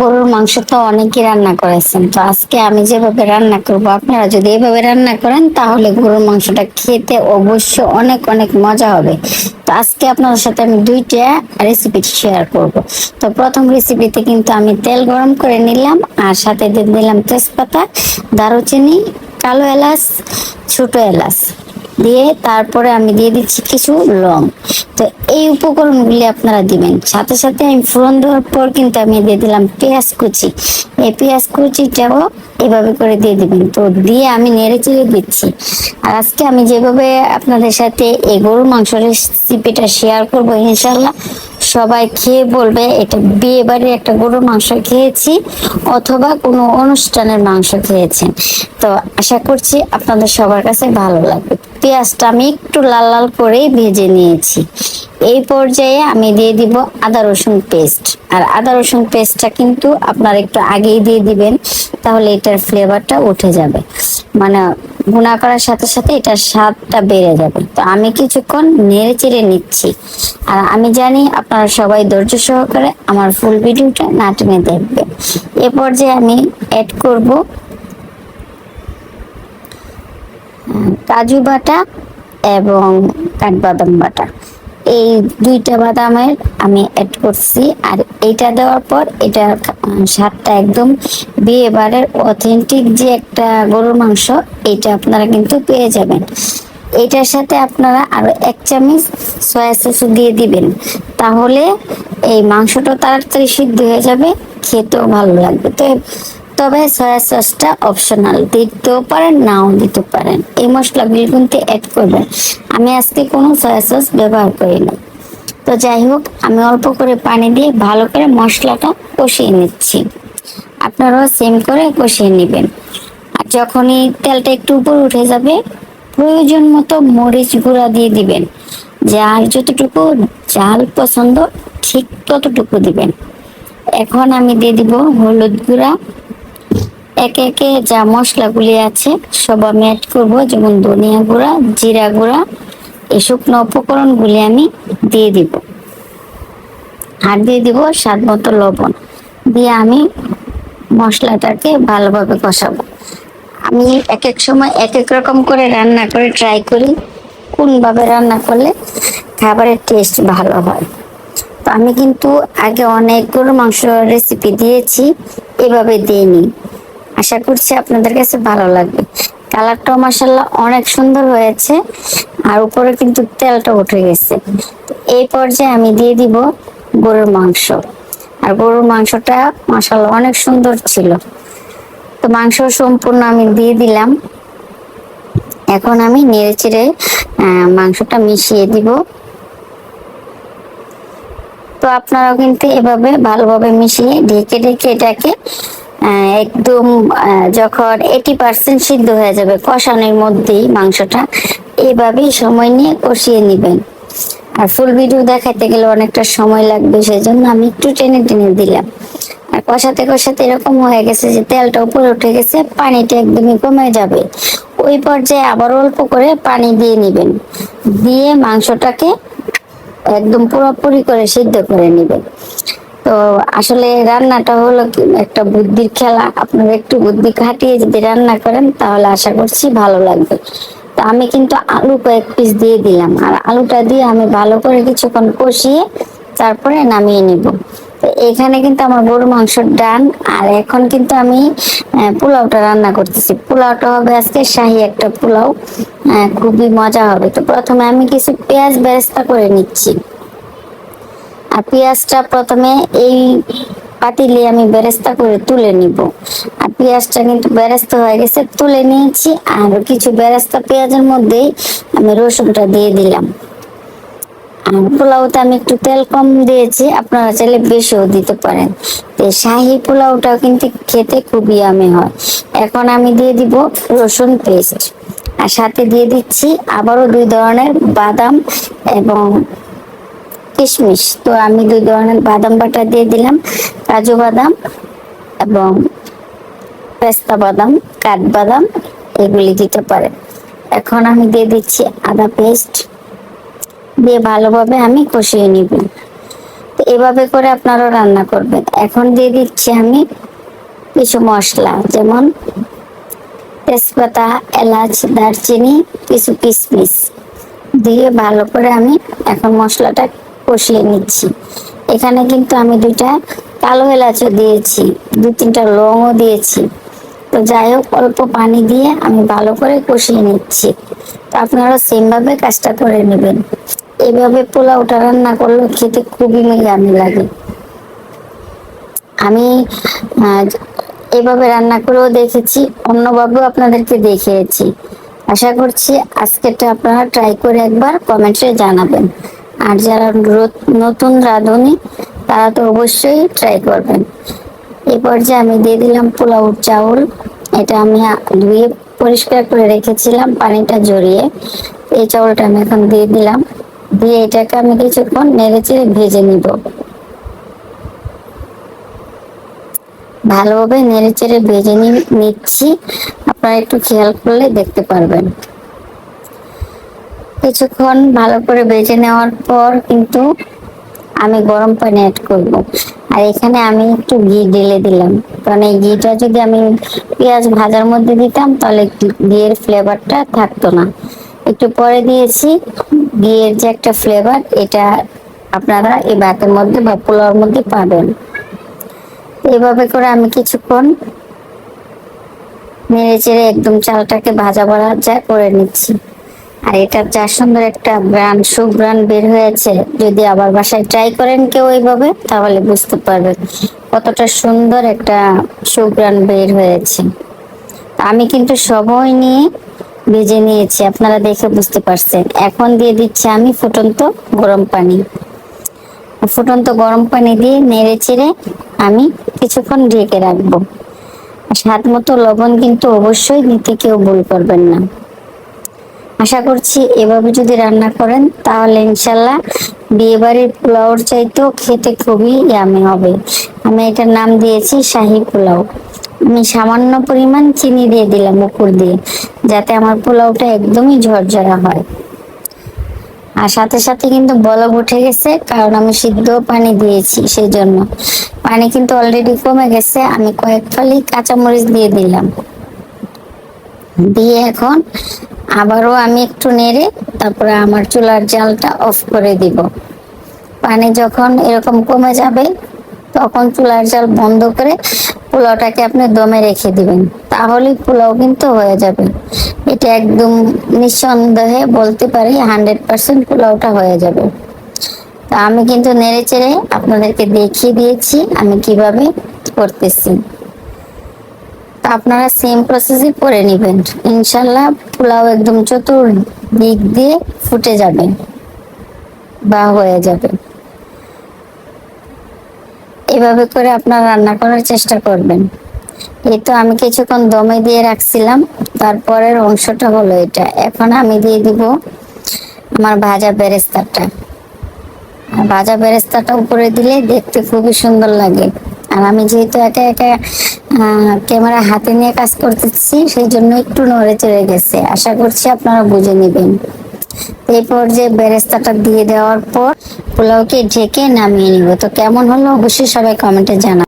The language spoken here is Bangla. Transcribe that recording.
গরুর মাংস তো অনেকেই রান্না করেছেন। তো আজকে আমি যেভাবে রান্না করব, আপনারা যদি এভাবে রান্না করেন, তাহলে গরুর মাংসটা খেতে অবশ্য অনেক অনেক মজা হবে। তো আজকে আপনাদের সাথে আমি দুইটা রেসিপি শেয়ার করব। তো প্রথম রেসিপিতে কিন্তু আমি তেল গরম করে নিলাম, আর সাথে দিয়ে দিলাম তেজপাতা, দারুচিনি, কালো এলাচ, ছোট এলাচ। দিয়ে তারপরে আমি দিয়ে দিচ্ছি কিছু লং। তো এই উপকরণগুলি আপনারা দিবেন। সাথে সাথে আমি ফোড়ন দেওয়ার পর কিন্তু আমি দিয়ে দিলাম পেঁয়াজ কুচি। এই পেঁয়াজ কুচিটাও এভাবে করে দিয়ে দিবেন। তো দিয়ে আমি নেড়ে চেড়ে দিচ্ছি। আর আজকে আমি যেভাবে আপনাদের সাথে এই গরুর মাংস রেসিপিটা শেয়ার করব ইনশাল্লাহ সবাই খেয়ে বলবে, এটা বিয়ে বাড়ির একটা গরুর মাংস খেয়েছি অথবা কোনো অনুষ্ঠানের মাংস খেয়েছেন। তো আশা করছি আপনাদের সবার কাছে ভালো লাগবে। পেঁয়াজটা আমি একটু লাল লাল করে ভেজে নিয়েছি। এই পর্যায়ে আমি দিয়ে দিব আদা রসুন পেস্ট। আর আদা রসুন পেস্টটা কিন্তু আপনার একটু আগেই দিয়ে দিবেন, তাহলে এটার ফ্লেভারটা উঠে যাবে। মানে গুণা করার সাথে সাথে এটার স্বাদটা বেড়ে যাবে। তো আমি কিছুক্ষণ নেড়ে চেড়ে নিচ্ছি। আর আমি জানি আপনারা সবাই ধৈর্য সহকারে আমার ফুল ভিডিওটা না টেনে দেখবেন। এ পর্যায়ে আমি অ্যাড করব কাজু বাটা এবং কাঠবাদাম বাটা। এই দুইটা বাদামের আমি অ্যাড করছি আর এইটা দেওয়ার পর এটা স্বাদটা একদম বিয়ে বারের অথেন্টিক যে একটা গরুর মাংস, এটা আপনারা কিন্তু পেয়ে যাবেন। এটার সাথে আপনারা আরও এক চামচ সয়া সস দিয়ে দিবেন। তাহলে এই মাংসটা তাড়াতাড়ি সিদ্ধ হয়ে যাবে, খেতেও ভালো লাগবে। তো তবে সয়া সসটা অপশনাল দিতেও পারেন, নাও দিতে পারেন। এই মশলাগুলি কিন্তু অ্যাড করবেন। আমি আজকে কোনো সয়া সস ব্যবহার করি না তো যাই হোক, আমি অল্প করে পানি দিয়ে ভালো করে মশলাটা কষিয়ে নিচ্ছি। আপনারাও সেম করে কষিয়ে নেবেন। আর যখনই তেলটা একটু উপর উঠে যাবে, প্রয়োজন মতো মরিচ গুঁড়া দিয়ে দিবেন। যার যতটুকু ঝাল পছন্দ, ঠিক ততটুকু দিবেন। এখন আমি দিয়ে দিব হলুদ গুঁড়া। একে একে যা মশলাগুলি আছে, সব আমি অ্যাড করব। যেমন ধনিয়া গুঁড়া, জিরা গুঁড়া, এই শুকনো উপকরণগুলি আমি দিয়ে দিব। আর দিয়ে দিব স্বাদ মতো লবণ। দিয়ে আমি মশলাটাকে ভালোভাবে কষাবো। আমি এক এক সময় এক এক রকম করে রান্না করে ট্রাই করি। কোনভাবে রান্না করলে খাবারের টেস্ট ভালো হয়। তো আমি কিন্তু আগে অনেক গরু মাংস রেসিপি দিয়েছি, এভাবে দিইনি। আশা করছি আপনাদের কাছে ভালো লাগবে। কালারটাও মাসাল্লাহ অনেক সুন্দর হয়েছে আর উপরে কিন্তু তেলটা উঠে গেছে। এই পর্যায়ে আমি দিয়ে দিব গরুর মাংস। আর গরুর মাংসটা মাসাল্লাহ অনেক সুন্দর ছিল। তো মাংস সম্পূর্ণ আমি দিয়ে দিলাম। এখন আমি নেড়ে চেড়ে মাংসটা মিশিয়ে দিব। তো আপনারাও কিন্তু এভাবে ভালোভাবে মিশিয়ে ঢেকে ঢেকে এটাকে একদম যখন এইটি পার্সেন্ট সিদ্ধ হয়ে যাবে কষানোর মধ্যেই মাংসটা, এভাবেই সময় নিয়ে কষিয়ে নেবেন। আর ফুল ভিডিও দেখাতে গেলে অনেকটা সময় লাগবে, সেজন্য আমি একটু টেনে টেনে দিলাম। আর কষাতে কষাতে এরকম হয়ে গেছে যে তেলটা উপরে উঠে গেছে, পানিটা একদমই কমে যাবে। ওই পর্যায়ে আবার অল্প করে পানি দিয়ে নেবেন। দিয়ে মাংসটাকে একদম পুরোপুরি করে সিদ্ধ করে নেবেন। তো আসলে রান্নাটা হলো একটা বুদ্ধির খেলা। আপনারা একটু বুদ্ধি খাটিয়ে যদি রান্না করেন, তাহলে আশা করছি ভালো লাগবে। তো আমি কিন্তু আলু কয়েক পিস দিয়ে দিলাম। আর আলুটা দিয়ে আমি ভালো করে কিছুক্ষণ কষিয়ে তারপরে নামিয়ে নিব। এখানে কিন্তু আমার গরু মাংসর ডান, আর এখন কিন্তু আমি পোলাওটা রান্না করতেছি। পোলাওটা হবে আজকে শাহি একটা পোলাও। খুবই মজা হবে। তো প্রথমে আমি কিছু পেঁয়াজ বেরেস্তা করে নিচ্ছি। আর পেঁয়াজটা প্রথমে এই পাতিলে আমি বেরেস্তা করে তুলে নিব। আর পেঁয়াজটা কিন্তু বেরেস্তা হয়ে গেছে, তুলে নিয়েছি। আর কিছু বেরেস্তা পেঁয়াজের মধ্যেই আমি রসুনটা দিয়ে দিলাম। আর পোলাওতে আমি একটু তেল কম দিয়েছি, আপনারা চাইলে বেশিও দিতে পারেন। তো শাহি পোলাওটাও কিন্তু খেতে খুবই আমি হয়। এখন আমি দিয়ে দিব রসুন পেস্ট। আর সাথে দিয়ে দিচ্ছি আবারও দুই ধরনের বাদাম এবং কিশমিশ। তো আমি দুই ধরনের বাদাম বাটা দিয়ে দিলাম, কাজু বাদাম এবং পেস্তা বাদাম কাঠবাদাম এগুলি দিতে পারে। এখন আমি দিয়ে দিচ্ছি আদা পেস্ট। দিয়ে ভালোভাবে আমি কষিয়ে নিব। তো এভাবে করে আপনারা রান্না করবেন। এখন দিয়ে দিচ্ছি আমি কিছু মশলা, যেমন তেজপাতা, এলাচ, দারচিনি, কিছু কিশমিশ। দিয়ে ভালো করে আমি এখন মশলাটা কষিয়ে নিচ্ছি। এখানে কিন্তু আমি দুইটা কালো এলাচও দিয়েছি, দু তিনটা লংও দিয়েছি। তো যাই হোক, অল্প পানি দিয়ে আমি ভালো করে কষিয়ে নিচ্ছি। তো আপনারা সেমভাবে কাজটা করে নেবেন। এভাবে পোলাওটা রান্না করলে খেতে খুবই মিলামি লাগে। আমি এভাবে রান্না করেও দেখেছি, অন্যভাবেও আপনাদেরকে দেখিয়েছি। আশা করছি আজকেরটা আপনারা ট্রাই করে একবার কমেন্টে জানাবেন। আর যারা নতুন রাঁধুনি, তারা তো অবশ্যই ট্রাই করবেন। এই পর্যায়ে আমি দিয়ে দিলাম পোলাও চাউল। এটা আমি ধুয়ে পরিষ্কার করে রেখেছিলাম পানিটা জড়িয়ে। এই চাউলটা আমি এখন দিয়ে দিলাম। দিয়ে এটাকে আমি কিছুক্ষণ নেড়ে চেড়ে ভেজে নিব। ভালোভাবে নেড়ে চেড়ে ভেজে নিচ্ছি। আপনারা একটু খেয়াল করলে দেখতে পারবেন। কিছুক্ষণ ভালো করে ভেজে নেওয়ার পর কিন্তু আমি গরম পানি অ্যাড করব। আর এখানে আমি একটু ঘি ঢেলে দিলাম। কারণ এই ঘিটা যদি আমি পেঁয়াজ ভাজার মধ্যে দিতাম, তাহলে ঘিয়ের ফ্লেভারটা থাকতো না। একটু পরে দিয়েছি, ঘিয়ের যে একটা ফ্লেভার এটা আপনারা এই ভাতের মধ্যে বা পোলাওর মধ্যে পাবেন। এভাবে করে আমি কিছুক্ষণ নেড়ে চেড়ে একদম চালটাকে ভাজা যা করে নিচ্ছি। আর এটা যা সুন্দর একটা ব্রান সুব্রান বের হয়েছে। যদি আবার বাসায় ট্রাই করেন কেউ এইভাবে, তাহলে বুঝতে পারবেন কতটা সুন্দর একটা সুব্রান বের হয়েছে। আমি কিন্তু সময় নিয়ে ভেজে নিয়েছি, আপনারা দেখে বুঝতে পারছেন। এখন দিয়ে দিচ্ছি আমি ফুটন্ত গরম পানি। ফুটন্ত গরম পানি দিয়ে নেড়ে চেড়ে আমি কিছুক্ষণ ঢেকে রাখব। স্বাদ মতো লবণ কিন্তু অবশ্যই নিতে কেউ ভুল করবেন না। আশা করছি এভাবে যদি রান্না করেন, তাহলে ইনশাল্লাহ বিয়ে বাড়ির পোলাওর চাইতেও খেতে খুবই ইয়ামি হবে। আমি এটার নাম দিয়েছি শাহী পোলাও। আমি সামান্য পরিমাণ চিনি দিয়ে দিলাম উপর দিয়ে, যাতে আমার পোলাওটা একদমই ঝরঝরা হয়। আর সাথে সাথে কিন্তু বলক উঠে গেছে, কারণ আমি সিদ্ধ পানি দিয়েছি সেই জন্য পানি কিন্তু অলরেডি কমে গেছে, আমি কয়েক ফালি কাঁচামরিচ দিয়ে দিলাম। দিয়ে এখন আবারও আমি একটু নেড়ে তারপরে আমার চুলার জালটা অফ করে দিব। পানি যখন এরকম কমে যাবে, তখন চুলার জাল বন্ধ করে পোলাওটাকে আপনি দমে রেখে দিবেন। তাহলে পোলাও কিন্তু হয়ে যাবে। এটা একদম নিঃসন্দেহে বলতে পারি হান্ড্রেড পার্সেন্ট পোলাওটা হয়ে যাবে। তা আমি কিন্তু নেড়ে চেড়ে আপনাদেরকে দেখিয়ে দিয়েছি আমি কীভাবে করতেছি। আপনারা সেম প্রসেসই করে নেবেন। ইনশাল্লাহ পোলাও একদম চতুর দিক দিয়ে ফুটে যাবে বা হয়ে যাবে। এভাবে করে আপনারা রান্না করার চেষ্টা করবেন। এই তো আমি কিছুক্ষণ দমে দিয়ে রাখছিলাম, তারপরের অংশটা হলো এটা। এখন আমি দিয়ে দিব আমার ভাজা বেরেস্তাটা। ভাজা বেরেস্তাটা উপরে দিলে দেখতে খুবই সুন্দর লাগে। আর আমি যেহেতু একা একা ক্যামেরা হাতে নিয়ে কাজ করতেছি, সেই জন্য একটু নড়ে চড়ে গেছে। আশা করছি আপনারা বুঝে নেবেন। এরপর যে বেরেস্তাটা দিয়ে দেওয়ার পর পোলাওকে ঢেকে নামিয়ে নিব। তো কেমন হলো? অবশ্যই সবাই কমেন্টে জানা